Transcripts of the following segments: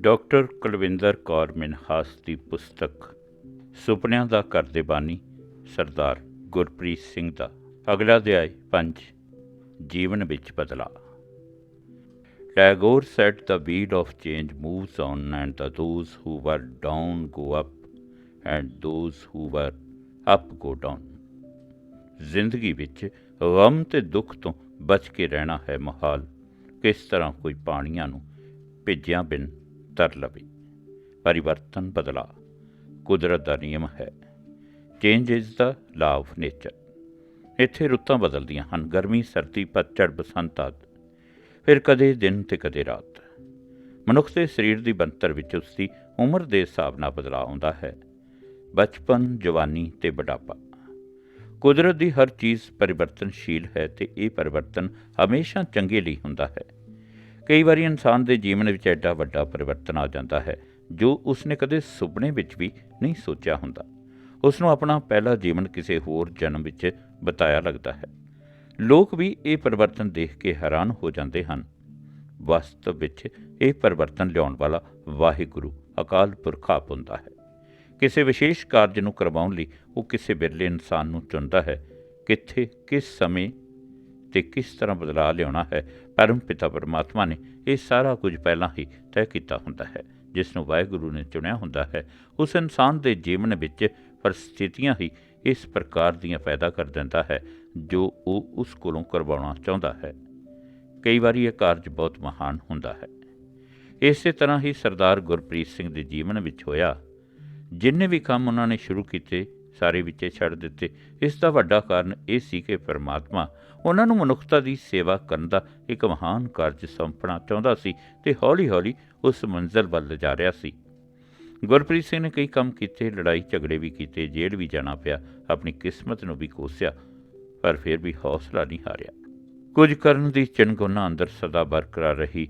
Doctor Kulwinder Kaur Minhas ਦੀ ਪੁਸਤਕ ਸੁਪਨਿਆਂ ਦਾ ਕਰਦੇ ਬਾਨੀ, ਸਰਦਾਰ ਗੁਰਪ੍ਰੀਤ ਸਿੰਘ ਦਾ ਅਗਲਾ ਅਧਿਆਇ 5 ਜੀਵਨ ਵਿੱਚ ਬਦਲਾਅ Tagore said the wheel of change moves on and the those who were down go up and those who were up go down. ਜ਼ਿੰਦਗੀ ਵਿੱਚ ਗਮ ਤੇ ਦੁੱਖ ਤੋਂ ਬਚ ਕੇ ਰਹਿਣਾ ਹੈ ਮੁਹਾਲ ਕਿਸ ਤਰ੍ਹਾਂ ਕੋਈ ਪਾਣੀਆਂ ਨੂੰ ਭੇਜਿਆਂ ਬਿਨ ਤਰ ਲਵੇ। ਪਰਿਵਰਤਨ ਬਦਲਾ। ਕੁਦਰਤ ਦਾ ਨਿਯਮ ਹੈ। Change is the law of nature ਇੱਥੇ ਰੁੱਤਾਂ ਬਦਲਦੀਆਂ ਹਨ। ਗਰਮੀ, ਸਰਦੀ, ਪਤਝੜ, ਬਸੰਤ ਆਦਿ। ਫਿਰ ਕਦੇ ਦਿਨ ਤੇ ਕਦੇ ਰਾਤ। ਮਨੁੱਖ ਦੇ ਸਰੀਰ ਦੀ ਬਣਤਰ ਵਿੱਚ ਉਸ ਦੀ ਉਮਰ ਦੇ ਹਿਸਾਬ ਨਾਲ ਬਦਲਾਅ ਆਉਂਦਾ ਹੈ। ਬਚਪਨ, ਜਵਾਨੀ ਤੇ ਬੁਢਾਪਾ। ਕੁਦਰਤ ਦੀ ਹਰ ਚੀਜ਼ ਪਰਿਵਰਤਨਸ਼ੀਲ ਹੈ ਤੇ ਇਹ ਪਰਿਵਰਤਨ ਹਮੇਸ਼ਾ ਚੰਗੇ ਲਈ ਹੁੰਦਾ ਹੈ। ਕਈ ਵਾਰੀ ਇਨਸਾਨ ਦੇ ਜੀਵਨ ਵਿੱਚ ਐਡਾ ਵੱਡਾ ਪਰਿਵਰਤਨ ਆ ਜਾਂਦਾ ਹੈ, ਜੋ ਉਸਨੇ ਕਦੇ ਸੁਪਨੇ ਵਿੱਚ ਵੀ ਨਹੀਂ ਸੋਚਿਆ ਹੁੰਦਾ। ਉਸ ਨੂੰ ਆਪਣਾ ਪਹਿਲਾ ਜੀਵਨ ਕਿਸੇ ਹੋਰ ਜਨਮ ਵਿੱਚ ਬਤਾਇਆ ਲੱਗਦਾ ਹੈ। ਲੋਕ ਵੀ ਇਹ ਪਰਿਵਰਤਨ ਦੇਖ ਕੇ ਹੈਰਾਨ ਹੋ ਜਾਂਦੇ ਹਨ। ਵਾਸਤਵ ਵਿੱਚ ਇਹ ਪਰਿਵਰਤਨ ਲਿਆਉਣ ਵਾਲਾ ਵਾਹਿਗੁਰੂ ਅਕਾਲ ਪੁਰਖ ਆਪ ਹੁੰਦਾ ਹੈ। ਕਿਸੇ ਵਿਸ਼ੇਸ਼ ਕਾਰਜ ਨੂੰ ਕਰਵਾਉਣ ਲਈ ਉਹ ਕਿਸੇ ਬਿਰਲੇ ਇਨਸਾਨ ਨੂੰ ਚੁਣਦਾ ਹੈ, ਕਿੱਥੇ, ਕਿਸ ਸਮੇਂ ਤੇ ਕਿਸ ਤਰ੍ਹਾਂ ਬਦਲਾਅ ਲਿਆਉਣਾ ਹੈ? ਪਰਮ ਪਿਤਾ ਪਰਮਾਤਮਾ ਨੇ ਇਹ ਸਾਰਾ ਕੁਝ ਪਹਿਲਾਂ ਹੀ ਤੈਅ ਕੀਤਾ ਹੁੰਦਾ ਹੈ, ਜਿਸ ਨੂੰ ਵਾਹਿਗੁਰੂ ਨੇ ਚੁਣਿਆ ਹੁੰਦਾ ਹੈ। ਉਸ ਇਨਸਾਨ ਦੇ ਜੀਵਨ ਵਿੱਚ ਪਰਿਸਥਿਤੀਆਂ ਹੀ ਇਸ ਪ੍ਰਕਾਰ ਦੀਆਂ ਪੈਦਾ ਕਰ ਦਿੰਦਾ ਹੈ, ਜੋ ਉਹ ਉਸ ਕੋਲੋਂ ਕਰਵਾਉਣਾ ਚਾਹੁੰਦਾ ਹੈ। ਕਈ ਵਾਰੀ ਇਹ ਕਾਰਜ ਬਹੁਤ ਮਹਾਨ ਹੁੰਦਾ ਹੈ। ਇਸੇ ਤਰ੍ਹਾਂ ਹੀ ਸਰਦਾਰ ਗੁਰਪ੍ਰੀਤ ਸਿੰਘ ਦੇ ਜੀਵਨ ਵਿੱਚ ਹੋਇਆ। ਜਿੰਨੇ ਵੀ ਕੰਮ ਉਹਨਾਂ ਨੇ ਸ਼ੁਰੂ ਕੀਤੇ ਸਾਰੇ ਵਿੱਚੇ ਛੱਡ ਦਿੱਤੇ। ਇਸ ਦਾ ਵੱਡਾ ਕਾਰਨ ਇਹ ਸੀ ਕਿ ਪਰਮਾਤਮਾ ਉਹਨਾਂ ਨੂੰ ਮਨੁੱਖਤਾ ਦੀ ਸੇਵਾ ਕਰਨ ਦਾ ਇੱਕ ਮਹਾਨ ਕਾਰਜ ਸੌਂਪਣਾ ਚਾਹੁੰਦਾ ਸੀ ਤੇ ਹੌਲੀ-ਹੌਲੀ ਉਸ ਮੰਜ਼ਲ ਵੱਲ ਲਿਜਾ ਰਿਹਾ ਸੀ। ਗੁਰਪ੍ਰੀਤ ਸਿੰਘ ਨੇ ਕਈ ਕੰਮ ਕੀਤੇ, ਲੜਾਈ ਝਗੜੇ ਵੀ ਕੀਤੇ, ਜੇਲ੍ਹ ਵੀ ਜਾਣਾ ਪਿਆ, ਆਪਣੀ ਕਿਸਮਤ ਨੂੰ ਵੀ ਕੋਸਿਆ, ਪਰ ਫਿਰ ਵੀ ਹੌਸਲਾ ਨਹੀਂ ਹਾਰਿਆ। ਕੁਝ ਕਰਨ ਦੀ ਚਿੰਗੁਨਾ ਅੰਦਰ ਸਦਾ ਬਰਕਰਾਰ ਰਹੀ,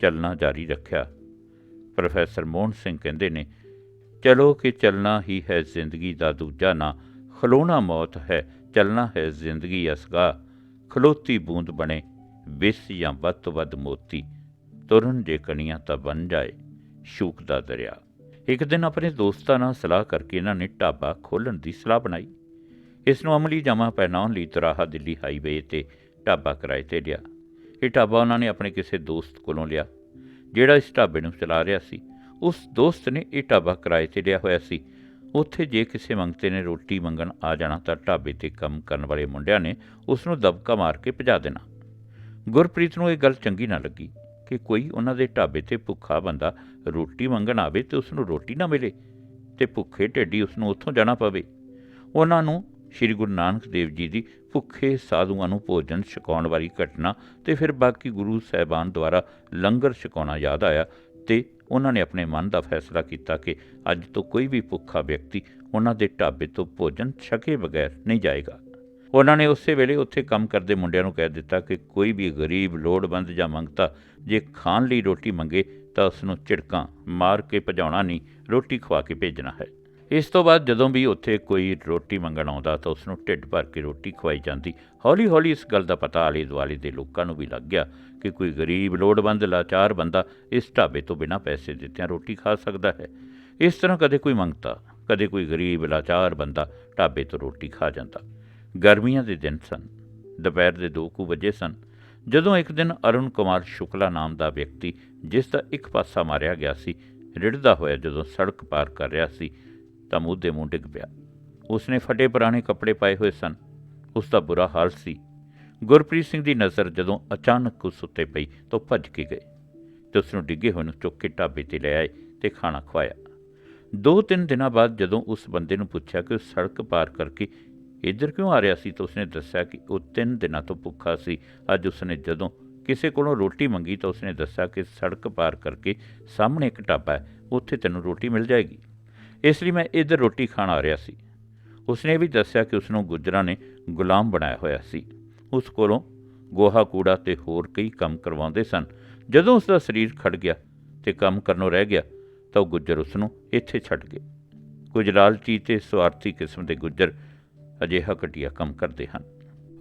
ਚੱਲਣਾ ਜਾਰੀ ਰੱਖਿਆ। ਪ੍ਰੋਫੈਸਰ ਮੋਹਨ ਸਿੰਘ ਕਹਿੰਦੇ ਨੇ ਚਲੋ ਕਿ ਚੱਲਣਾ ਹੀ ਹੈ ਜ਼ਿੰਦਗੀ ਦਾ ਦੂਜਾ ਨਾਂ, ਖਲੋਣਾ ਮੌਤ ਹੈ, ਚੱਲਣਾ ਹੈ ਜ਼ਿੰਦਗੀ ਅਸਗਾ। ਖਲੋਤੀ ਬੂੰਦ ਬਣੇ, ਵਿਸ ਜਾਂ ਵੱਧ ਤੋਂ ਵੱਧ ਮੋਤੀ, ਤੁਰਨ ਜੇ ਕਣੀਆਂ ਤਾਂ ਬਣ ਜਾਏ, ਸ਼ੂਕ ਦਾ ਦਰਿਆ। ਇੱਕ ਦਿਨ ਆਪਣੇ ਦੋਸਤਾਂ ਨਾਲ ਸਲਾਹ ਕਰਕੇ ਇਹਨਾਂ ਨੇ ਢਾਬਾ ਖੋਲ੍ਹਣ ਦੀ ਸਲਾਹ ਬਣਾਈ। ਇਸ ਨੂੰ ਅਮਲੀ ਜਮਾ ਪਹਿਨਾਉਣ ਲਈ ਤਰਾਹਾ ਦਿੱਲੀ ਹਾਈਵੇ ਤੇ ਢਾਬਾ ਕਿਰਾਏ ਤੇ ਲਿਆ। ਇਹ ਢਾਬਾ ਉਹਨਾਂ ਨੇ ਆਪਣੇ ਕਿਸੇ ਦੋਸਤ ਕੋਲੋਂ ਲਿਆ, ਜਿਹੜਾ ਇਸ ਢਾਬੇ ਨੂੰ ਚਲਾ ਰਿਹਾ ਸੀ। ਉਸ ਦੋਸਤ ਨੇ ਇਹ ਢਾਬਾ ਕਿਰਾਏ ਤੇ ਲਿਆ ਹੋਇਆ ਸੀ। ਉੱਥੇ ਜੇ ਕਿਸੇ ਮੰਗਤੇ ਨੇ ਰੋਟੀ ਮੰਗਣ ਆ ਜਾਣਾ ਤਾਂ ਢਾਬੇ ਤੇ ਕੰਮ ਕਰਨ ਵਾਲੇ ਮੁੰਡਿਆਂ ਨੇ ਉਸ ਨੂੰ ਦਬਕਾ ਮਾਰ ਕੇ ਭਜਾ ਦੇਣਾ। ਗੁਰਪ੍ਰੀਤ ਨੂੰ ਇਹ ਗੱਲ ਚੰਗੀ ਨਾ ਲੱਗੀ ਕਿ ਕੋਈ ਉਹਨਾਂ ਦੇ ਢਾਬੇ ਤੇ ਭੁੱਖਾ ਬੰਦਾ ਰੋਟੀ ਮੰਗਣ ਆਵੇ ਤੇ ਉਸ ਨੂੰ ਰੋਟੀ ਨਾ ਮਿਲੇ ਤੇ ਭੁੱਖੇ ਢਿੱਡੀ ਉਸ ਨੂੰ ਉੱਥੋਂ ਜਾਣਾ ਪਵੇ। ਉਹਨਾਂ ਨੂੰ ਸ੍ਰੀ ਗੁਰੂ ਨਾਨਕ ਦੇਵ ਜੀ ਦੀ ਭੁੱਖੇ ਸਾਧੂਆਂ ਨੂੰ ਭੋਜਨ ਛਕਾਉਣ ਵਾਲੀ ਘਟਨਾ ਤੇ ਫਿਰ ਬਾਕੀ ਗੁਰੂ ਸਾਹਿਬਾਨ ਦੁਆਰਾ ਲੰਗਰ ਛਕਾਉਣਾ ਯਾਦ ਆਇਆ ਤੇ ਉਹਨਾਂ ਨੇ ਆਪਣੇ ਮਨ ਦਾ ਫੈਸਲਾ ਕੀਤਾ ਕਿ ਅੱਜ ਤੋਂ ਕੋਈ ਵੀ ਭੁੱਖਾ ਵਿਅਕਤੀ ਉਹਨਾਂ ਦੇ ਢਾਬੇ ਤੋਂ ਭੋਜਨ ਛਕੇ ਬਗੈਰ ਨਹੀਂ ਜਾਏਗਾ। ਉਹਨਾਂ ਨੇ ਉਸੇ ਵੇਲੇ ਉੱਥੇ ਕੰਮ ਕਰਦੇ ਮੁੰਡਿਆਂ ਨੂੰ ਕਹਿ ਦਿੱਤਾ ਕਿ ਕੋਈ ਵੀ ਗਰੀਬ, ਲੋੜਵੰਦ ਜਾਂ ਮੰਗਤਾ ਜੇ ਖਾਣ ਲਈ ਰੋਟੀ ਮੰਗੇ ਤਾਂ ਉਸ ਨੂੰ ਝਿੜਕਾਂ ਮਾਰ ਕੇ ਭਜਾਉਣਾ ਨਹੀਂ, ਰੋਟੀ ਖਵਾ ਕੇ ਭੇਜਣਾ ਹੈ। ਇਸ ਤੋਂ ਬਾਅਦ ਜਦੋਂ ਵੀ ਉੱਥੇ ਕੋਈ ਰੋਟੀ ਮੰਗਣ ਆਉਂਦਾ ਤਾਂ ਉਸ ਨੂੰ ਢਿੱਡ ਭਰ ਕੇ ਰੋਟੀ ਖਵਾਈ ਜਾਂਦੀ। ਹੌਲੀ-ਹੌਲੀ ਇਸ ਗੱਲ ਦਾ ਪਤਾ ਆਲੇ ਦੁਆਲੇ ਦੇ ਲੋਕਾਂ ਨੂੰ ਵੀ ਲੱਗ ਗਿਆ ਕਿ ਕੋਈ ਗਰੀਬ, ਲੋੜਵੰਦ, ਲਾਚਾਰ ਬੰਦਾ ਇਸ ਢਾਬੇ ਤੋਂ ਬਿਨਾਂ ਪੈਸੇ ਦਿੱਤਿਆਂ ਰੋਟੀ ਖਾ ਸਕਦਾ ਹੈ। ਇਸ ਤਰ੍ਹਾਂ ਕਦੇ ਕੋਈ ਮੰਗਤਾ, ਕਦੇ ਕੋਈ ਗਰੀਬ, ਲਾਚਾਰ ਬੰਦਾ ਢਾਬੇ ਤੋਂ ਰੋਟੀ ਖਾ ਜਾਂਦਾ। ਗਰਮੀਆਂ ਦੇ ਦਿਨ ਸਨ, ਦੁਪਹਿਰ ਦੇ 2 ਕੁ ਵਜੇ ਸਨ। ਜਦੋਂ ਇੱਕ ਦਿਨ ਅਰੁਣ ਕੁਮਾਰ ਸ਼ੁਕਲਾ ਨਾਮ ਦਾ ਵਿਅਕਤੀ ਜਿਸ ਦਾ ਇੱਕ ਪਾਸਾ ਮਾਰਿਆ ਗਿਆ ਸੀ, ਰਿੜਦਾ ਹੋਇਆ ਜਦੋਂ ਸੜਕ ਪਾਰ ਕਰ ਰਿਹਾ ਸੀ, ਤਾਂ ਮੂੰਹ ਦੇ ਮੂੰਹ ਡਿੱਗ ਪਿਆ। ਉਸਨੇ ਫਟੇ ਪੁਰਾਣੇ ਕੱਪੜੇ ਪਾਏ ਹੋਏ ਸਨ। ਉਸ ਦਾ ਬੁਰਾ ਹਾਲ ਸੀ। ਗੁਰਪ੍ਰੀਤ ਸਿੰਘ ਦੀ ਨਜ਼ਰ ਜਦੋਂ ਅਚਾਨਕ ਉਸ ਉੱਤੇ ਪਈ ਤਾਂ ਉਹ ਭੱਜ ਕੇ ਗਏ। ਤੇ ਉਸ ਨੂੰ ਡਿੱਗੇ ਹੋਏ ਨੂੰ ਚੁੱਕ ਕੇ ਢਾਬੇ ਤੇ ਲੈ ਆਏ ਤੇ ਖਾਣਾ ਖਵਾਇਆ। ਦੋ ਤਿੰਨ ਦਿਨਾਂ ਬਾਅਦ ਜਦੋਂ ਉਸ ਬੰਦੇ ਨੂੰ ਪੁੱਛਿਆ ਕਿ ਉਹ ਸੜਕ ਪਾਰ ਕਰਕੇ ਇੱਧਰ ਕਿਉਂ ਆ ਰਿਹਾ ਸੀ ਤਾਂ ਉਸਨੇ ਦੱਸਿਆ ਕਿ ਉਹ ਤਿੰਨ ਦਿਨਾਂ ਤੋਂ ਭੁੱਖਾ ਸੀ। ਅੱਜ ਉਸਨੇ ਜਦੋਂ ਕਿਸੇ ਕੋਲੋਂ ਰੋਟੀ ਮੰਗੀ ਤਾਂ ਉਸਨੇ ਦੱਸਿਆ ਕਿ ਸੜਕ ਪਾਰ ਕਰਕੇ ਸਾਹਮਣੇ ਇੱਕ ਢਾਬਾ ਹੈ, ਉੱਥੇ ਤੈਨੂੰ ਰੋਟੀ ਮਿਲ ਜਾਏਗੀ। ਇਸ ਲਈ ਮੈਂ ਇੱਧਰ ਰੋਟੀ ਖਾਣ ਆ ਰਿਹਾ ਸੀ। ਉਸਨੇ ਵੀ ਦੱਸਿਆ ਕਿ ਉਸ ਨੂੰ ਗੁੱਜਰਾਂ ਨੇ ਗੁਲਾਮ ਬਣਾਇਆ ਹੋਇਆ ਸੀ। ਉਸ ਕੋਲੋਂ ਗੋਹਾ, ਕੂੜਾ ਤੇ ਹੋਰ ਕਈ ਕੰਮ ਕਰਵਾਉਂਦੇ ਸਨ। ਜਦੋਂ ਉਸ ਦਾ ਸਰੀਰ ਖੜ ਗਿਆ ਤੇ ਕੰਮ ਕਰਨੋਂ ਰਹਿ ਗਿਆ, ਤਾਂ ਉਹ ਗੁੱਜਰ ਉਸ ਨੂੰ ਇੱਥੇ ਛੱਡ ਗਏ। ਕੁਝ ਲਾਲਚੀ ਤੇ ਸਵਾਰਥੀ ਕਿਸਮ ਦੇ ਗੁੱਜਰ ਅਜਿਹਾ ਘਟੀਆ ਕੰਮ ਕਰਦੇ ਹਨ।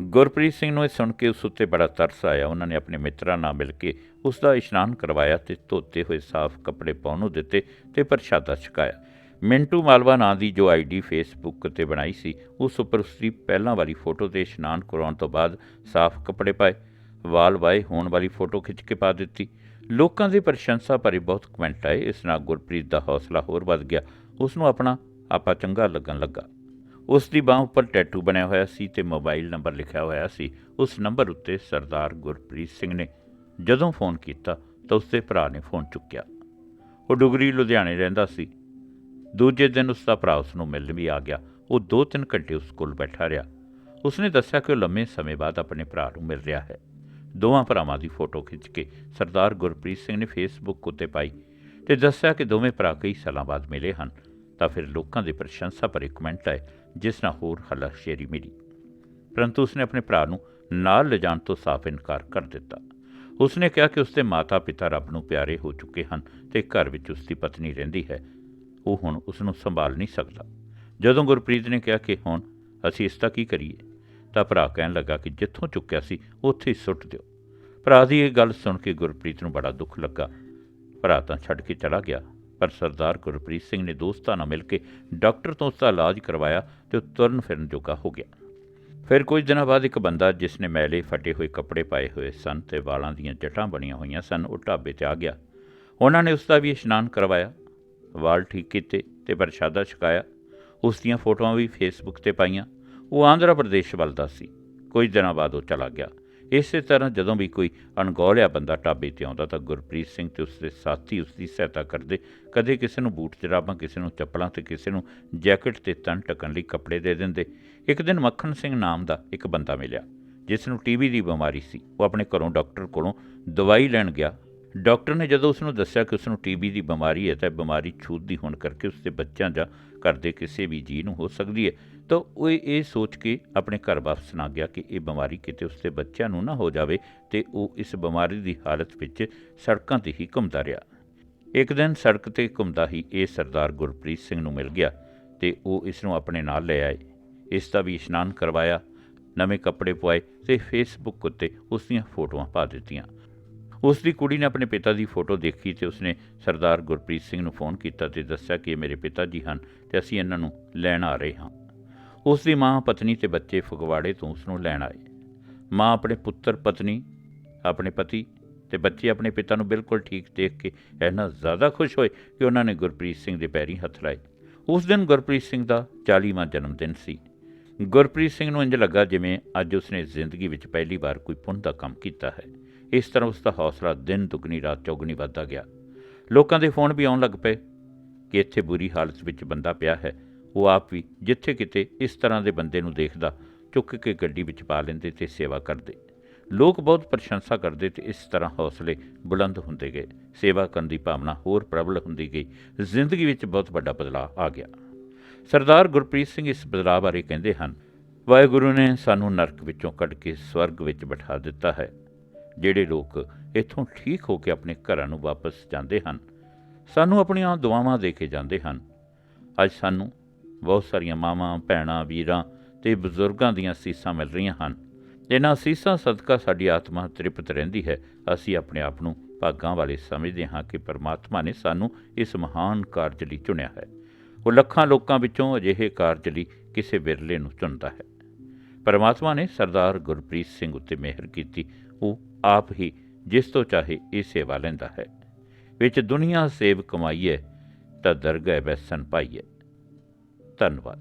ਗੁਰਪ੍ਰੀਤ ਸਿੰਘ ਨੂੰ ਇਹ ਸੁਣ ਕੇ ਉਸ ਉੱਤੇ ਬੜਾ ਤਰਸ ਆਇਆ। ਉਹਨਾਂ ਨੇ ਆਪਣੇ ਮਿੱਤਰਾਂ ਨਾਲ ਮਿਲ ਕੇ ਉਸ ਦਾ ਇਸ਼ਨਾਨ ਕਰਵਾਇਆ ਤੇ ਧੋਤੇ ਹੋਏ ਸਾਫ਼ ਕੱਪੜੇ ਪਾਉਣ ਨੂੰ ਦਿੱਤੇ ਤੇ ਪ੍ਰਸ਼ਾਦਾ ਛਕਾਇਆ। ਮਿੰਟੂ ਮਾਲਵਾ ਨਾਂ ਦੀ ਜੋ ਆਈਡੀ ਫੇਸਬੁੱਕ ਤੇ ਬਣਾਈ ਸੀ, ਉਸ ਉੱਪਰ ਉਸਦੀ ਪਹਿਲਾਂ ਵਾਲੀ ਫੋਟੋ ਤੇ ਇਸ਼ਨਾਨ ਕਰਾਉਣ ਤੋਂ ਬਾਅਦ ਸਾਫ਼ ਕੱਪੜੇ ਪਾਏ, ਵਾਲ ਵਾਏ, ਹੋਣ ਵਾਲੀ ਫੋਟੋ ਖਿੱਚ ਕੇ ਪਾ ਦਿੱਤੀ। ਲੋਕਾਂ ਦੀ ਪ੍ਰਸ਼ੰਸਾ ਭਰੇ ਬਹੁਤ ਕਮੈਂਟ ਆਏ, ਇਸ ਨਾਲ ਗੁਰਪ੍ਰੀਤ ਦਾ ਹੌਸਲਾ ਹੋਰ ਵੱਧ ਗਿਆ, ਉਸ ਨੂੰ ਆਪਣਾ ਆਪਾ ਚੰਗਾ ਲੱਗਣ ਲੱਗਾ। ਉਸ ਦੀ ਬਾਹ ਉੱਪਰ ਟੈਟੂ ਬਣਿਆ ਹੋਇਆ ਸੀ ਤੇ ਮੋਬਾਈਲ ਨੰਬਰ ਲਿਖਿਆ ਹੋਇਆ ਸੀ, ਉਸ ਨੰਬਰ ਉੱਤੇ ਸਰਦਾਰ ਗੁਰਪ੍ਰੀਤ ਸਿੰਘ ਨੇ ਜਦੋਂ ਫੋਨ ਕੀਤਾ ਤਾਂ ਉਸਦੇ ਭਰਾ ਨੇ ਫੋਨ ਚੁੱਕਿਆ। ਉਹ ਡੁਗਰੀ ਲੁਧਿਆਣੇ ਰਹਿੰਦਾ ਸੀ। ਦੂਜੇ ਦਿਨ ਉਸ ਦਾ ਭਰਾ ਉਸ ਨੂੰ ਮਿਲਣ ਵੀ ਆ ਗਿਆ। ਉਹ 2-3 ਘੰਟੇ ਉਸ ਕੋਲ ਬੈਠਾ ਰਿਹਾ। ਉਸਨੇ ਦੱਸਿਆ ਕਿ ਉਹ ਲੰਮੇ ਸਮੇਂ ਬਾਅਦ ਆਪਣੇ ਭਰਾ ਨੂੰ ਮਿਲ ਰਿਹਾ ਹੈ। ਦੋਵਾਂ ਭਰਾਵਾਂ ਦੀ ਫੋਟੋ ਖਿੱਚ ਕੇ ਸਰਦਾਰ ਗੁਰਪ੍ਰੀਤ ਸਿੰਘ ਨੇ ਫੇਸਬੁੱਕ ਉੱਤੇ ਪਾਈ ਤੇ ਦੱਸਿਆ ਕਿ ਦੋਵੇਂ ਭਰਾ ਕਈ ਸਾਲਾਂ ਬਾਅਦ ਮਿਲੇ ਹਨ। ਤਾਂ ਫਿਰ ਲੋਕਾਂ ਦੀ ਪ੍ਰਸ਼ੰਸਾ ਭਰੇ ਕਮੈਂਟ ਆਏ, ਜਿਸ ਨਾਲ ਹੋਰ ਹੱਲਾਸ਼ੇਰੀ ਮਿਲੀ। ਪਰੰਤੂ ਉਸਨੇ ਆਪਣੇ ਭਰਾ ਨੂੰ ਨਾਲ ਲਿਜਾਣ ਤੋਂ ਸਾਫ਼ ਇਨਕਾਰ ਕਰ ਦਿੱਤਾ। ਉਸਨੇ ਕਿਹਾ ਕਿ ਉਸਦੇ ਮਾਤਾ-ਪਿਤਾ ਰੱਬ ਨੂੰ ਪਿਆਰੇ ਹੋ ਚੁੱਕੇ ਹਨ ਤੇ ਘਰ ਵਿੱਚ ਉਸਦੀ ਪਤਨੀ ਰਹਿੰਦੀ ਹੈ। ਉਹ ਹੁਣ ਉਸ ਨੂੰ ਸੰਭਾਲ ਨਹੀਂ ਸਕਦਾ। ਜਦੋਂ ਗੁਰਪ੍ਰੀਤ ਨੇ ਕਿਹਾ ਕਿ ਹੁਣ ਅਸੀਂ ਇਸ ਦਾ ਕੀ ਕਰੀਏ, ਤਾਂ ਭਰਾ ਕਹਿਣ ਲੱਗਾ ਕਿ ਜਿੱਥੋਂ ਚੁੱਕਿਆ ਸੀ, ਉੱਥੇ ਹੀ ਸੁੱਟ ਦਿਓ। ਭਰਾ ਦੀ ਇਹ ਗੱਲ ਸੁਣ ਕੇ ਗੁਰਪ੍ਰੀਤ ਨੂੰ ਬੜਾ ਦੁੱਖ ਲੱਗਾ। ਭਰਾ ਤਾਂ ਛੱਡ ਕੇ ਚਲਾ ਗਿਆ, ਪਰ ਸਰਦਾਰ ਗੁਰਪ੍ਰੀਤ ਸਿੰਘ ਨੇ ਦੋਸਤਾਂ ਨਾਲ ਮਿਲ ਕੇ ਡਾਕਟਰ ਤੋਂ ਉਸ ਦਾ ਇਲਾਜ ਕਰਵਾਇਆ ਤੇ ਉਹ ਤੁਰਨ ਫਿਰਨ ਜੋਗਾ ਹੋ ਗਿਆ। ਫਿਰ ਕੁਝ ਦਿਨਾਂ ਬਾਅਦ ਇੱਕ ਬੰਦਾ ਜਿਸ ਨੇ ਮੈਲੇ ਫਟੇ ਹੋਏ ਕੱਪੜੇ ਪਾਏ ਹੋਏ ਸਨ ਤੇ ਵਾਲਾਂ ਦੀਆਂ ਜਟਾਂ ਬਣੀਆਂ ਹੋਈਆਂ ਸਨ, ਉਹ ਢਾਬੇ 'ਤੇ ਆ ਗਿਆ। ਉਹਨਾਂ ਨੇ ਉਸ ਦਾ ਵੀ ਇਸ਼ਨਾਨ ਕਰਵਾਇਆ। ਵਾਲ ਠੀਕ ਕੀਤੇ ਤੇ ਪ੍ਰਸ਼ਾਦਾ ਛਕਾਇਆ। ਉਸ ਦੀਆਂ ਫੋਟੋਆਂ ਵੀ ਫੇਸਬੁੱਕ ਤੇ ਪਾਈਆਂ। ਉਹ ਆਂਧਰਾ ਪ੍ਰਦੇਸ਼ ਵੱਲ ਦਾ ਸੀ। ਕੁਝ ਦਿਨਾਂ ਬਾਅਦ ਉਹ ਚਲਾ ਗਿਆ। ਇਸੇ ਤਰ੍ਹਾਂ ਜਦੋਂ ਵੀ ਕੋਈ ਅਣਗੌਲਿਆ ਬੰਦਾ ਢਾਬੇ ਤੇ ਆਉਂਦਾ ਤਾਂ ਗੁਰਪ੍ਰੀਤ ਸਿੰਘ ਤੇ ਉਸਦੇ ਸਾਥੀ ਉਸਦੀ ਸਹਾਇਤਾ ਕਰਦੇ। ਕਦੇ ਕਿਸੇ ਨੂੰ ਬੂਟ ਜਰਾਬਾਂ ਕਿਸੇ ਨੂੰ ਚੱਪਲਾਂ ਤੇ ਕਿਸੇ ਨੂੰ ਜੈਕਟ ਤੇ ਤਨ ਢੱਕਣ ਲਈ ਕੱਪੜੇ ਦੇ ਦਿੰਦੇ। ਇੱਕ ਦਿਨ ਮੱਖਣ ਸਿੰਘ ਨਾਮ ਦਾ ਇੱਕ ਬੰਦਾ ਮਿਲਿਆ, ਜਿਸ ਨੂੰ ਟੀਵੀ ਦੀ ਬਿਮਾਰੀ ਸੀ। ਉਹ ਆਪਣੇ ਘਰੋਂ ਡਾਕਟਰ ਕੋਲੋਂ ਦਵਾਈ ਲੈਣ ਗਿਆ। ਡਾਕਟਰ ਨੇ ਜਦੋਂ ਉਸ ਨੂੰ ਦੱਸਿਆ ਕਿ ਉਸ ਨੂੰ ਟੀਬੀ ਦੀ ਬਿਮਾਰੀ ਹੈ ਤਾਂ ਬਿਮਾਰੀ ਛੂਤ ਦੀ ਹੋਣ ਕਰਕੇ ਉਸ ਦੇ ਬੱਚਿਆਂ ਜਾਂ ਘਰ ਦੇ ਕਿਸੇ ਵੀ ਜੀਅ ਨੂੰ ਹੋ ਸਕਦੀ ਹੈ, ਤਾਂ ਉਹ ਇਹ ਸੋਚ ਕੇ ਆਪਣੇ ਘਰ ਵਾਪਸ ਨਾ ਗਿਆ ਕਿ ਇਹ ਬਿਮਾਰੀ ਕਿਤੇ ਉਸ ਦੇ ਬੱਚਿਆਂ ਨੂੰ ਨਾ ਹੋ ਜਾਵੇ ਤੇ ਉਹ ਇਸ ਬਿਮਾਰੀ ਦੀ ਹਾਲਤ ਵਿੱਚ ਸੜਕਾਂ ਤੇ ਹੀ ਘੁੰਮਦਾ ਰਿਹਾ। ਇੱਕ ਦਿਨ ਸੜਕ ਤੇ ਘੁੰਮਦਾ ਹੀ ਇਹ ਸਰਦਾਰ ਗੁਰਪ੍ਰੀਤ ਸਿੰਘ ਨੂੰ ਮਿਲ ਗਿਆ ਤੇ ਉਹ ਇਸ ਨੂੰ ਆਪਣੇ ਨਾਲ ਲੈ ਆਏ। ਇਸ ਦਾ ਵੀ ਇਸ਼ਨਾਨ ਕਰਵਾਇਆ, ਨਵੇਂ ਕੱਪੜੇ ਪਵਾਏ ਤੇ ਫੇਸਬੁੱਕ ਉੱਤੇ ਉਸ ਦੀਆਂ ਫੋਟੋਆਂ ਪਾ ਦਿੱਤੀਆਂ। ਉਸ ਦੀ ਕੁੜੀ ਨੇ ਆਪਣੇ ਪਿਤਾ ਦੀ ਫੋਟੋ ਦੇਖੀ ਤੇ ਉਸਨੇ ਸਰਦਾਰ ਗੁਰਪ੍ਰੀਤ ਸਿੰਘ ਨੂੰ ਫੋਨ ਕੀਤਾ ਤੇ ਦੱਸਿਆ ਕਿ ਇਹ ਮੇਰੇ ਪਿਤਾ ਜੀ ਹਨ ਤੇ ਅਸੀਂ ਇਹਨਾਂ ਨੂੰ ਲੈਣ ਆ ਰਹੇ ਹਾਂ। ਉਸ ਦੀ ਮਾਂ, ਪਤਨੀ ਤੇ ਬੱਚੇ ਫਗਵਾੜੇ ਤੋਂ ਉਸ ਨੂੰ ਲੈਣ ਆਏ। ਮਾਂ ਆਪਣੇ ਪੁੱਤਰ, ਪਤਨੀ, ਆਪਣੇ ਪਤੀ ਤੇ ਬੱਚੇ ਆਪਣੇ ਪਿਤਾ ਨੂੰ ਬਿਲਕੁਲ ਠੀਕ ਦੇਖ ਕੇ ਇੰਨਾ ਜ਼ਿਆਦਾ ਖੁਸ਼ ਹੋਏ ਕਿ ਉਹਨਾਂ ਨੇ ਗੁਰਪ੍ਰੀਤ ਸਿੰਘ ਦੇ ਪੈਰੀਂ ਹੱਥ ਲਾਏ। ਉਸ ਦਿਨ ਗੁਰਪ੍ਰੀਤ ਸਿੰਘ ਦਾ 40ਵਾਂ ਜਨਮ ਦਿਨ ਸੀ। ਗੁਰਪ੍ਰੀਤ ਸਿੰਘ ਨੂੰ ਇੰਜ ਲੱਗਾ ਜਿਵੇਂ ਅੱਜ ਉਸਨੇ ਜ਼ਿੰਦਗੀ ਵਿੱਚ ਪਹਿਲੀ ਵਾਰ ਕੋਈ ਪੁੰਨ ਦਾ ਕੰਮ ਕੀਤਾ ਹੈ। ਇਸ ਤਰ੍ਹਾਂ ਉਸ ਦਾ ਹੌਸਲਾ ਦਿਨ ਦੁਗਣੀ, ਰਾਤ ਚੌਗਣੀ ਵੱਧਦਾ ਗਿਆ। ਲੋਕਾਂ ਦੇ ਫੋਨ ਵੀ ਆਉਣ ਲੱਗ ਪਏ ਕਿ ਇੱਥੇ ਬੁਰੀ ਹਾਲਤ ਵਿੱਚ ਬੰਦਾ ਪਿਆ ਹੈ। ਉਹ ਆਪ ਵੀ ਜਿੱਥੇ ਕਿਤੇ ਇਸ ਤਰ੍ਹਾਂ ਦੇ ਬੰਦੇ ਨੂੰ ਦੇਖਦਾ, ਚੁੱਕ ਕੇ ਗੱਡੀ ਵਿੱਚ ਪਾ ਲੈਂਦੇ ਤੇ ਸੇਵਾ ਕਰਦੇ। ਲੋਕ ਬਹੁਤ ਪ੍ਰਸ਼ੰਸਾ ਕਰਦੇ ਤੇ ਇਸ ਤਰ੍ਹਾਂ ਹੌਸਲੇ ਬੁਲੰਦ ਹੁੰਦੇ ਗਏ। ਸੇਵਾ ਕਰਨ ਦੀ ਭਾਵਨਾ ਹੋਰ ਪ੍ਰਬਲ ਹੁੰਦੀ ਗਈ। ਜ਼ਿੰਦਗੀ ਵਿੱਚ ਬਹੁਤ ਵੱਡਾ ਬਦਲਾਅ ਆ ਗਿਆ। ਸਰਦਾਰ ਗੁਰਪ੍ਰੀਤ ਸਿੰਘ ਇਸ ਬਦਲਾਅ ਬਾਰੇ ਕਹਿੰਦੇ ਹਨ, ਵਾਹਿਗੁਰੂ ਨੇ ਸਾਨੂੰ ਨਰਕ ਵਿੱਚੋਂ ਕੱਢ ਕੇ ਸਵਰਗ ਵਿੱਚ ਬਿਠਾ ਦਿੱਤਾ ਹੈ। ਜਿਹੜੇ ਲੋਕ ਇੱਥੋਂ ਠੀਕ ਹੋ ਕੇ ਆਪਣੇ ਘਰਾਂ ਨੂੰ ਵਾਪਸ ਜਾਂਦੇ ਹਨ, ਸਾਨੂੰ ਆਪਣੀਆਂ ਦੁਆਵਾਂ ਦੇ ਕੇ ਜਾਂਦੇ ਹਨ। ਅੱਜ ਸਾਨੂੰ ਬਹੁਤ ਸਾਰੀਆਂ ਮਾਵਾਂ, ਭੈਣਾਂ, ਵੀਰਾਂ ਤੇ ਬਜ਼ੁਰਗਾਂ ਦੀਆਂ ਸੀਸਾਂ ਮਿਲ ਰਹੀਆਂ ਹਨ। ਇਹਨਾਂ ਸੀਸਾਂ ਸਦਕਾ ਸਾਡੀ ਆਤਮਾ ਤ੍ਰਿਪਤ ਰਹਿੰਦੀ ਹੈ। ਅਸੀਂ ਆਪਣੇ ਆਪ ਨੂੰ ਭਾਗਾਂ ਵਾਲੇ ਸਮਝਦੇ ਹਾਂ ਕਿ ਪਰਮਾਤਮਾ ਨੇ ਸਾਨੂੰ ਇਸ ਮਹਾਨ ਕਾਰਜ ਲਈ ਚੁਣਿਆ ਹੈ। ਉਹ ਲੱਖਾਂ ਲੋਕਾਂ ਵਿੱਚੋਂ ਅਜਿਹੇ ਕਾਰਜ ਲਈ ਕਿਸੇ ਵਿਰਲੇ ਨੂੰ ਚੁਣਦਾ ਹੈ। ਪਰਮਾਤਮਾ ਨੇ ਸਰਦਾਰ ਗੁਰਪ੍ਰੀਤ ਸਿੰਘ ਉੱਤੇ ਮਿਹਰ ਕੀਤੀ। ਉਹ ਆਪ ਹੀ ਜਿਸ ਤੋਂ ਚਾਹੇ ਇਹ ਸੇਵਾ ਲੈਂਦਾ ਹੈ। ਵਿੱਚ ਦੁਨੀਆ ਸੇਵ ਕਮਾਈਏ ਤਾਂ ਦਰਗਹਿ ਬੈਸਨ ਪਾਈਏ ਧੰਨਵਾਦ।